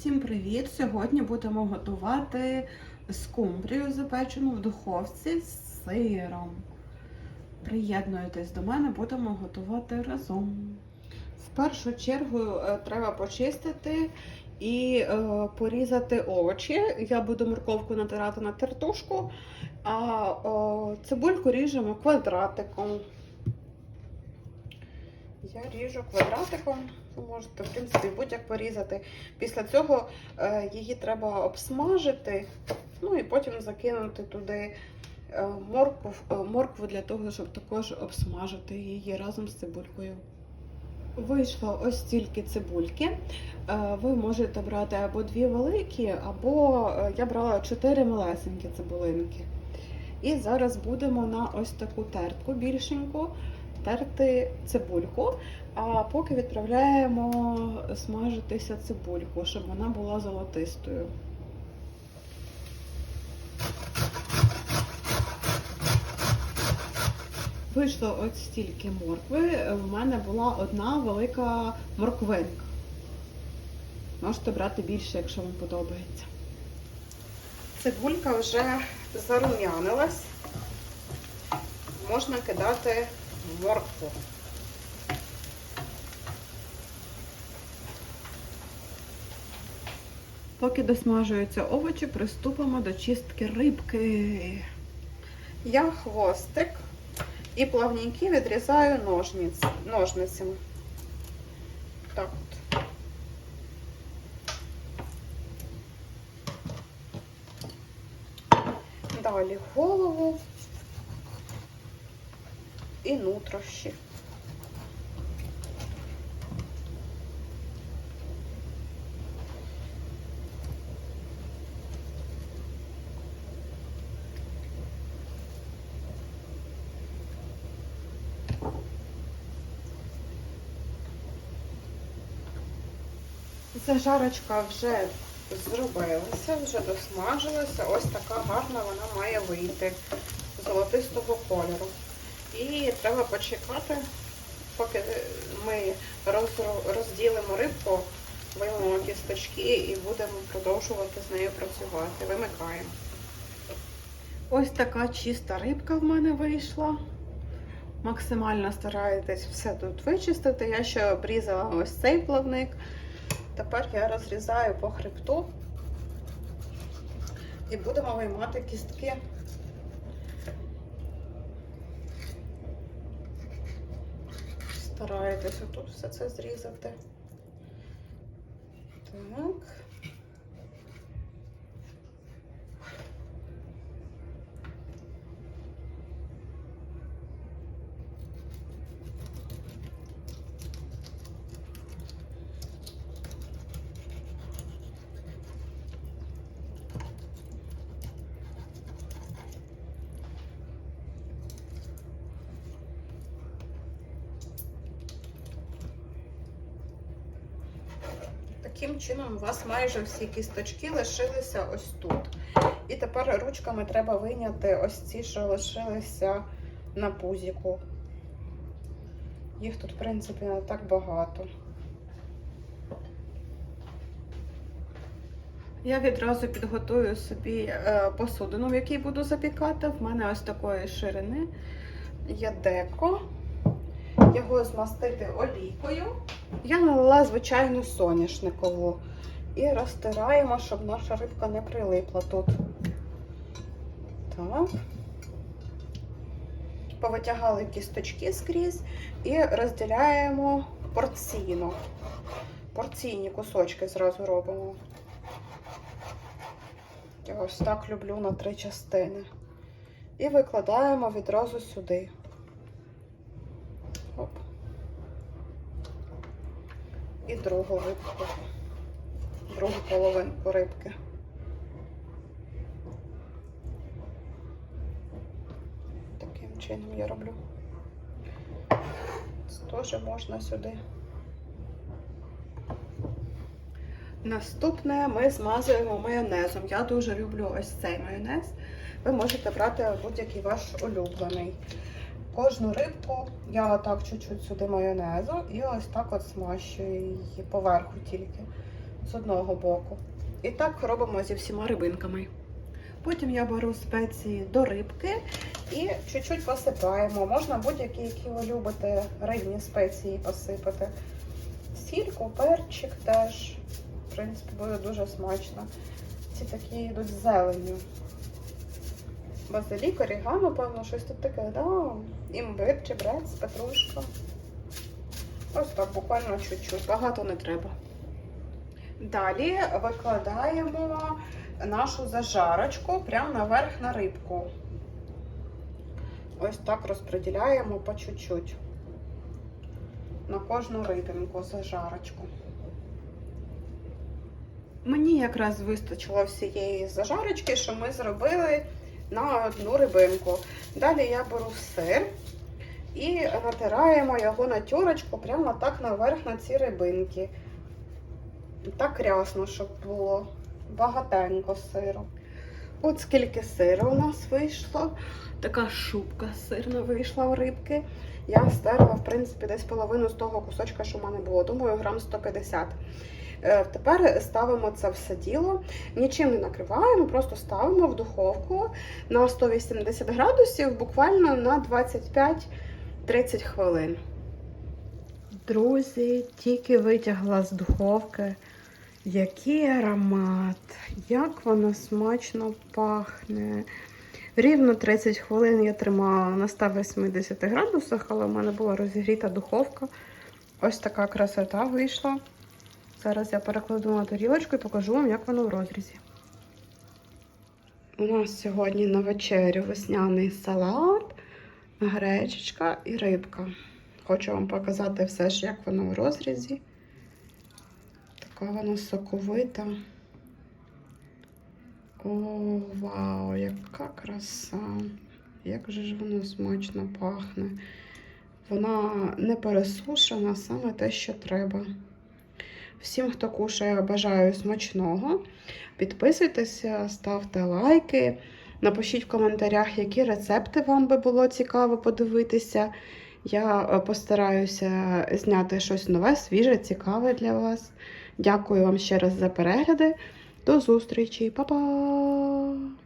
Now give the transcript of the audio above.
Всім привіт! Сьогодні будемо готувати скумбрію запечену в духовці з сиром. Приєднуйтесь до мене, будемо готувати разом. В першу чергу е, треба почистити і е, порізати овочі. Я буду морковку натирати на тертушку, а е, цибульку ріжемо квадратиком. Я ріжу квадратиком. Ви можете, в принципі, будь-як порізати. Після цього е, її треба обсмажити, ну і потім закинути туди е, моркву, е, моркву для того, щоб також обсмажити її разом з цибулькою. Вийшло ось стільки цибульки. Ви можете брати або дві великі, або я брала чотири малесенькі цибулинки. І зараз будемо на ось таку тертку більшеньку терти цибульку, а поки відправляємо смажитися цибульку, щоб вона була золотистою. Вийшло ось стільки моркви. У мене була одна велика морквинка. Можете брати більше, якщо вам подобається. Цибулька вже зарум'янилась. Можна кидати моркву. Поки досмажуються овочі, приступимо до чистки рибки. Я хвостик і плавненькі відрізаю ножниць, ножницями. Так от. Далі голову і нутрощі. Зажарочка вже зробилася, вже досмажилася. Ось така гарна вона має вийти золотистого кольору. І треба почекати, поки ми розділимо рибку, виймемо кісточки і будемо продовжувати з нею працювати. Вимикаємо. Ось така чиста рибка в мене вийшла. Максимально стараєтесь все тут вичистити. Я ще обрізала ось цей плавник. Тепер я розрізаю по хребту і будемо виймати кістки. Стараєтесь отут все це зрізати. Так. Таким чином у вас майже всі кісточки лишилися ось тут. І тепер ручками треба вийняти ось ці, що лишилися на пузіку. Їх тут, в принципі, не так багато. Я відразу підготую собі е, посудину, в якій буду запікати. В мене ось такої ширини є деко. Його змастити олійкою. Я налила звичайну соняшникову. І розтираємо, щоб наша рибка не прилипла тут. Так. Повитягали кісточки скрізь і розділяємо порційно. Порційні кусочки зразу робимо. Я ось так люблю на три частини. І викладаємо відразу сюди. І другу рибку, другу половинку рибки. Таким чином я роблю. Це теж можна сюди. Наступне ми змазуємо майонезом. Я дуже люблю ось цей майонез. Ви можете брати будь-який ваш улюблений. Кожну рибку я отак чуть-чуть сюди майонезу і ось так от смащую її поверху тільки. з одного боку. І так робимо зі всіма рибинками. Потім я беру спеції до рибки і чуть-чуть посипаємо. Можна будь-які, які ви любите, рибні спеції посипати. Сільку, перчик теж. В принципі, буде дуже смачно. Ці такі йдуть з зеленню. Базилік, орігано, певно, щось тут таке, да? Імбир, чебрець, петрушка. Ось так, буквально чуть-чуть, багато не треба. Далі викладаємо нашу зажарочку прямо наверх на рибку. Ось так розподіляємо по чуть-чуть. На кожну рибинку зажарочку. Мені якраз вистачило всієї зажарочки, що ми зробили на одну рибинку. Далі я беру сир і натираємо його на тюрочку прямо так наверх на ці рибинки. Так рясно, щоб було багатенько сиру. От скільки сиру у нас вийшло. Така шубка сирна вийшла у рибки. Я стерла, в принципі, десь половину з того кусочка, що в мене було. Думаю, грам 150. Е, Тепер ставимо це все діло, нічим не накриваємо, просто ставимо в духовку на 180 градусів, буквально на 25-30 хвилин. Друзі, тільки витягла з духовки. Який аромат, як воно смачно пахне. Рівно 30 хвилин я тримала на 180 градусах, але в мене була розігріта духовка. Ось така красота вийшла. Зараз я перекладу на тарілочку і покажу вам, як воно в розрізі. У нас сьогодні на вечерю весняний салат, гречечка і рибка. Хочу вам показати все ж, як воно в розрізі. Така вона соковита. О, вау, яка краса! Як же ж воно смачно пахне. Вона не пересушена, саме те, що треба. Всім, хто кушає, бажаю смачного. Підписуйтеся, ставте лайки. Напишіть в коментарях, які рецепти вам би було цікаво подивитися. Я е, постараюся зняти щось нове, свіже, цікаве для вас. Дякую вам ще раз за перегляди. До зустрічі, Па-па!